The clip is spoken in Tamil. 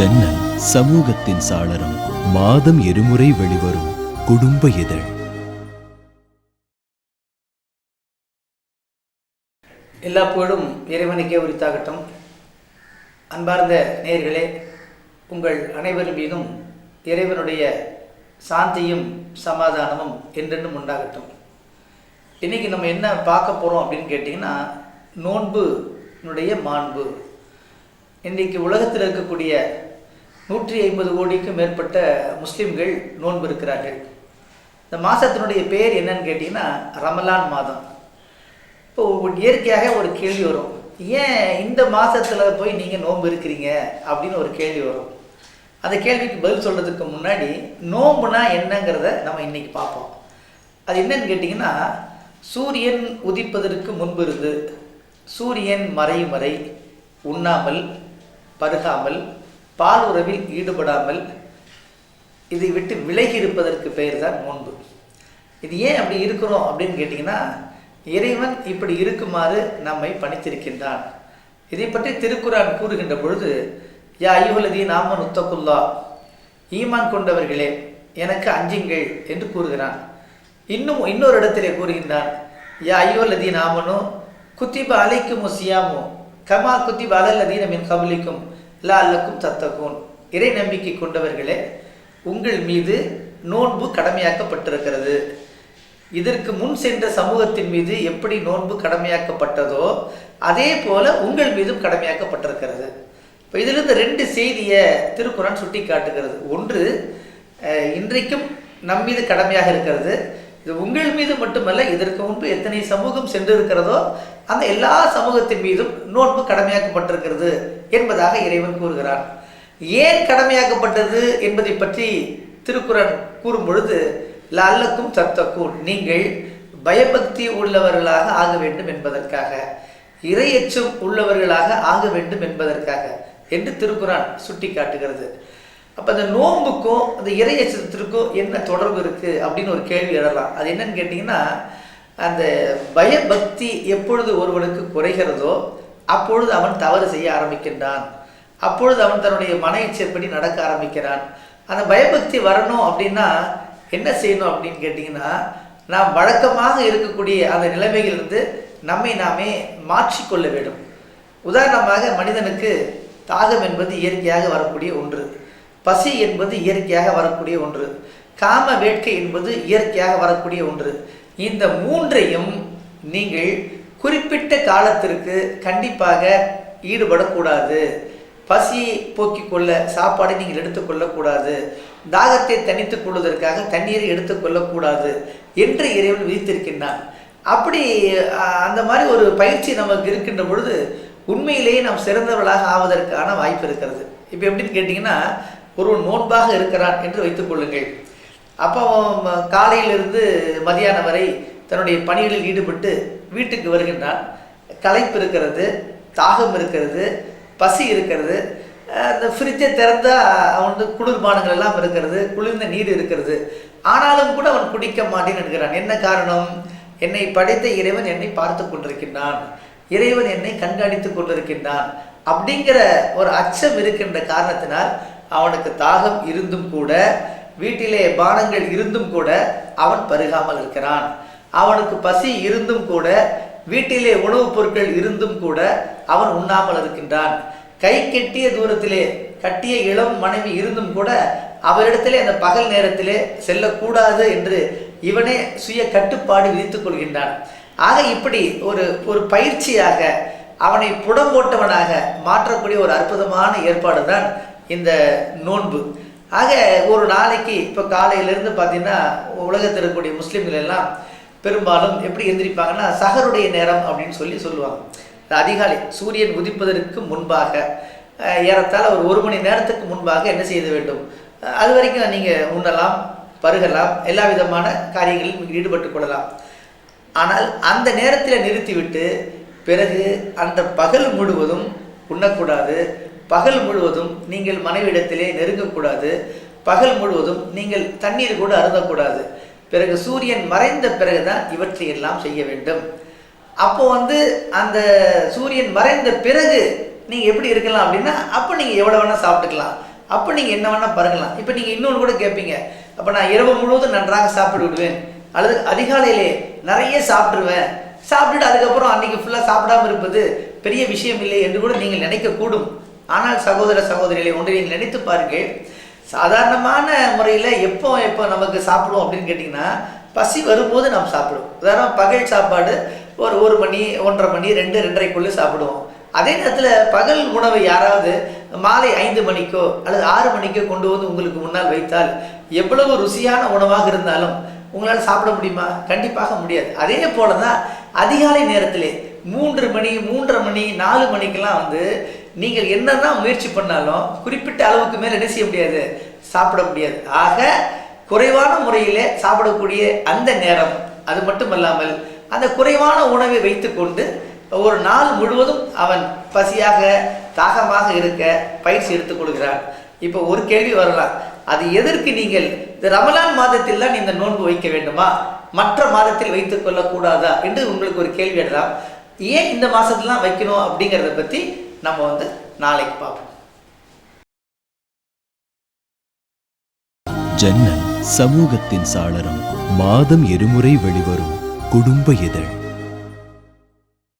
ஜன்னல் சமூகத்தின் சாளரம் மாதம் இருமுறை வெளிவரும் குடும்ப இதழ். எல்லா புகழும் இறைவனுக்கே உரித்தாகட்டும். அன்பார்ந்த நேர்களே உங்கள் அனைவரின் மீதும் இறைவனுடைய சாந்தியும் சமாதானமும் என்றென்றும் உண்டாகட்டும். இன்றைக்கி நம்ம என்ன பார்க்க போகிறோம் அப்படின்னு கேட்டிங்கன்னா நோன்புனுடைய மாண்பு. இன்றைக்கி உலகத்தில் இருக்கக்கூடிய நூற்றி ஐம்பது கோடிக்கும் மேற்பட்ட முஸ்லீம்கள் நோன்பு இருக்கிறார்கள் இந்த மாதத்தினுடைய பேர் என்னன்னு கேட்டிங்கன்னா ரமலான் மாதம். இப்போ இயற்கையாக ஒரு கேள்வி வரும். ஏன் இந்த மாதத்தில் போய் நீங்கள் நோன்பு இருக்கிறீங்க அப்படின்னு ஒரு கேள்வி வரும். அந்த கேள்விக்கு பதில் சொல்கிறதுக்கு முன்னாடி நோன்புனா என்னங்கிறத நம்ம இன்னைக்கு பார்ப்போம். அது என்னன்னு கேட்டிங்கன்னா சூரியன் உதிப்பதற்கு முன்பு இருந்து சூரியன் மறையும் வரை உண்ணாமல் பருகாமல் பால் உறவில் ஈடுபடாமல் இதை விட்டு விலகி இருப்பதற்கு பெயர் தான் நோன்பு இது ஏன் அப்படி இருக்கிறோம் அப்படின்னு கேட்டிங்கன்னா இறைவன் இப்படி இருக்குமாறு நம்மை பணித்திருக்கின்றான். இதை பற்றி திருக்குறான் கூறுகின்ற பொழுது யா ஐயுலதி நாமன் உத்தகுல்லா ஈமான் கொண்டவர்களே எனக்கு அஞ்சுங்கள் என்று கூறுகிறான். இன்னும் இன்னொரு இடத்திலே கூறுகின்றான் யா ஐயோல்லதி நாமனோ குத்திப அலைக்கும் சியாமோ கமா குத்திப அலல்லதீன மின் கபலிக்கும் லா அல்லக்கும் தத்தகூன். இறை நம்பிக்கை கொண்டவர்களே உங்கள் மீது நோன்பு கடமையாக்கப்பட்டிருக்கிறது. இதற்கு முன் சென்ற சமூகத்தின் மீது எப்படி நோன்பு கடமையாக்கப்பட்டதோ அதே போல உங்கள் மீதும் கடமையாக்கப்பட்டிருக்கிறது. இப்போ இதிலிருந்து ரெண்டு செய்தியை திருக்குறான் சுட்டி காட்டுகிறது ஒன்று இன்றைக்கும் நம்மீது கடமையாக இருக்கிறது. இது உங்கள் மீது மட்டுமல்ல இதற்கு முன்பு எத்தனை சமூகம் சென்றிருக்கிறதோ அந்த எல்லா சமூகத்தின் மீதும் நோன்பு கடமையாக்கப்பட்டிருக்கிறது என்பதாக இறைவன் கூறுகிறான். ஏன் கடமையாக்கப்பட்டது என்பதை பற்றி திருக்குறள் கூறும் பொழுது லல்லக்கும் சத்தக்கும் நீங்கள் பயபக்தி உள்ளவர்களாக ஆக வேண்டும் என்பதற்காக இரையச்சம் உள்ளவர்களாக ஆக வேண்டும் என்பதற்காக என்று திருக்குறான் சுட்டி காட்டுகிறது அப்போ அந்த நோன்புக்கும் அந்த இரையச்சத்திற்கும் என்ன தொடர்பு இருக்குது அப்படின்னு ஒரு கேள்வி எழலாம். அது என்னன்னு கேட்டிங்கன்னா அந்த பயபக்தி எப்பொழுது ஒருவனுக்கு குறைகிறதோ அப்பொழுது அவன் தவறு செய்ய ஆரம்பிக்கின்றான். அப்பொழுது அவன் தன்னுடைய மன எச்சரிப்படி நடக்க ஆரம்பிக்கிறான். அந்த பயபக்தி வரணும் அப்படின்னா என்ன செய்யணும் அப்படின்னு கேட்டிங்கன்னா நாம் வழக்கமாக இருக்கக்கூடிய அந்த நிலைமையிலிருந்து நம்மை நாமே மாற்றிக்கொள்ள வேண்டும். உதாரணமாக மனிதனுக்கு தாகம் என்பது இயற்கையாக வரக்கூடிய ஒன்று. பசி என்பது இயற்கையாக வரக்கூடிய ஒன்று. காம வேட்கை என்பது இயற்கையாக வரக்கூடிய ஒன்று. இந்த மூன்றையும் நீங்கள் குறிப்பிட்ட காலத்திற்கு கண்டிப்பாக ஈடுபடக்கூடாது. பசியை போக்கிக் கொள்ள சாப்பாடை நீங்கள் எடுத்துக்கொள்ளக்கூடாது தாகத்தை தனித்துக் கொள்வதற்காக தண்ணீரை எடுத்துக்கொள்ளக்கூடாது என்று இறைவன் விதித்திருக்கின்றான். அப்படி அந்த மாதிரி ஒரு பயிற்சி நமக்கு இருக்கின்ற பொழுது உண்மையிலேயே நாம் சிறந்தவர்களாக ஆவதற்கான வாய்ப்பு இருக்கிறது. இப்போ எப்படின்னு கேட்டிங்கன்னா ஒருவன் நோன்பாக இருக்கிறான் என்று வைத்துக் கொள்ளுங்கள். அப்போ காலையிலிருந்து மதியானம் வரை தன்னுடைய பணிகளில் ஈடுபட்டு வீட்டுக்கு வருகின்றான். களைப்பு இருக்கிறது தாகம் இருக்கிறது பசி இருக்கிறது. அந்த ஃப்ரிட்ஜை திறந்தால் அவன் வந்து குளிர்பானங்கள் எல்லாம் இருக்கிறது குளிர்ந்த நீர் இருக்கிறது. ஆனாலும் கூட அவன் குடிக்க மாட்டேன்னு இருக்கிறான் என்ன காரணம்? என்னை படைத்த இறைவன் என்னை பார்த்து கொண்டிருக்கின்றான். இறைவன் என்னை கண்காணித்து கொண்டிருக்கின்றான். அப்படிங்கிற ஒரு அச்சம் இருக்கின்ற காரணத்தினால் அவனுக்கு தாகம் இருந்தும் கூட வீட்டிலே பானங்கள் இருந்தும் கூட அவன் பருகாமல் இருக்கிறான். அவனுக்கு பசி இருந்தும் கூட வீட்டிலே உணவுப் பொருட்கள் இருந்தும் கூட அவன் உண்ணாமல் இருக்கின்றான். கை கெட்டிய தூரத்திலே கட்டிய இளம் மனைவி இருந்தும் கூட அவரிடத்திலே அந்த பகல் நேரத்திலே செல்லக்கூடாது என்று இவனே சுய கட்டுப்பாடு விதித்துக் கொள்கின்றான். ஆக இப்படி ஒரு ஒரு பயிற்சியாக அவனை புடம்போட்டவனாக மாற்றக்கூடிய ஒரு அற்புதமான ஏற்பாடு தான் இந்த நோன்பு. ஆக ஒரு நாளைக்கு இப்போ காலையிலேருந்து பார்த்தீங்கன்னா உலகத்தில் இருக்கக்கூடிய முஸ்லீம்கள் எல்லாம் பெரும்பாலும் எப்படி எந்திரிப்பாங்கன்னா சகருடைய நேரம் அப்படின்னு சொல்லி சொல்லுவாங்க. அதிகாலை சூரியன் உதிப்பதற்கு முன்பாக ஏறத்தால் ஒரு ஒரு மணி நேரத்துக்கு முன்பாக என்ன செய்ய வேண்டும்? அது வரைக்கும் நீங்கள் உண்ணலாம் பருகலாம் எல்லா விதமான காரியங்களிலும் ஈடுபட்டு கொள்ளலாம். ஆனால் அந்த நேரத்தில் நிறுத்திவிட்டு பிறகு அந்த பகல் முழுவதும் உண்ணக்கூடாது. பகல் முழுவதும் நீங்கள் மனைவிடத்திலே நெருங்கக்கூடாது. பகல் முழுவதும் நீங்கள் தண்ணீர் கூட அருந்தக்கூடாது. பிறகு சூரியன் மறைந்த பிறகுதான் இவற்றை எல்லாம் செய்ய வேண்டும். அப்போ வந்து அந்த சூரியன் மறைந்த பிறகு நீங்கள் எப்படி இருக்கலாம் அப்படின்னா அப்போ நீங்கள் எவ்வளோ வேணால் சாப்பிட்டுக்கலாம். அப்போ நீங்கள் என்ன வேணால் பருகலாம். இப்போ நீங்கள் இன்னொன்று கூட கேட்பீங்க அப்போ நான் இரவு முழுவதும் நன்றாக சாப்பிட்டு விடுவேன். அல்லது அதிகாலையிலே நிறைய சாப்பிட்ருவேன் சாப்பிட்டுட்டு அதுக்கப்புறம் அன்னைக்கு ஃபுல்லாக சாப்பிடாம இருப்பது பெரிய விஷயம் இல்லை என்று கூட நீங்கள் நினைக்கக்கூடும். ஆனால் சகோதர சகோதரிகளை ஒன்று நீங்கள் நினைத்து பாருங்கள். சாதாரணமான முறையில் எப்போ எப்போ நமக்கு சாப்பிடுவோம் அப்படின்னு கேட்டிங்கன்னா பசி வரும்போது நாம் சாப்பிடுவோம். உதாரணம் பகல் சாப்பாடு ஒரு ஒரு மணி ஒன்றரை மணி ரெண்டு ரெண்டரைக்குள்ளே சாப்பிடுவோம். அதே நேரத்தில் பகல் உணவை யாராவது மாலை ஐந்து மணிக்கோ அல்லது ஆறு மணிக்கோ கொண்டு வந்து உங்களுக்கு முன்னால் வைத்தால் எவ்வளவு ருசியான உணவாக இருந்தாலும் உங்களால் சாப்பிட முடியுமா? கண்டிப்பாக முடியாது. அதே போல தான் அதிகாலை நேரத்திலே மூன்று மணி மூன்றரை மணி நாலு மணிக்கெல்லாம் வந்து நீங்கள் என்னதான் முயற்சி பண்ணாலும் குறிப்பிட்ட அளவுக்கு மேலே என்ன செய்ய முடியாது? சாப்பிட முடியாது. ஆக குறைவான முறையிலே சாப்பிடக்கூடிய அந்த நேரம் அது மட்டுமல்லாமல் அந்த குறைவான உணவை வைத்துக்கொண்டு ஒரு நாள் முழுவதும் அவன் பசியாக தாகமாக இருக்க பயிற்சி எடுத்துக் கொள்கிறான். இப்போ ஒரு கேள்வி வரலாம். அது எதற்கு நீங்கள் இந்த ரமலான் மாதத்தில் தான் இந்த நோன்பு வைக்க வேண்டுமா? மற்ற மாதத்தில் வைத்துக் கொள்ளக்கூடாதா? என்று உங்களுக்கு ஒரு கேள்வி எழுதலாம். ஏன் இந்த மாதத்துலாம் வைக்கணும் அப்படிங்கிறத பற்றி நம்ம வந்து நாளைக்கு பார்ப்போம். ஜன்னல் சமூகத்தின் சாளரம் மாதம் இருமுறை வெளிவரும் குடும்ப இதழ்.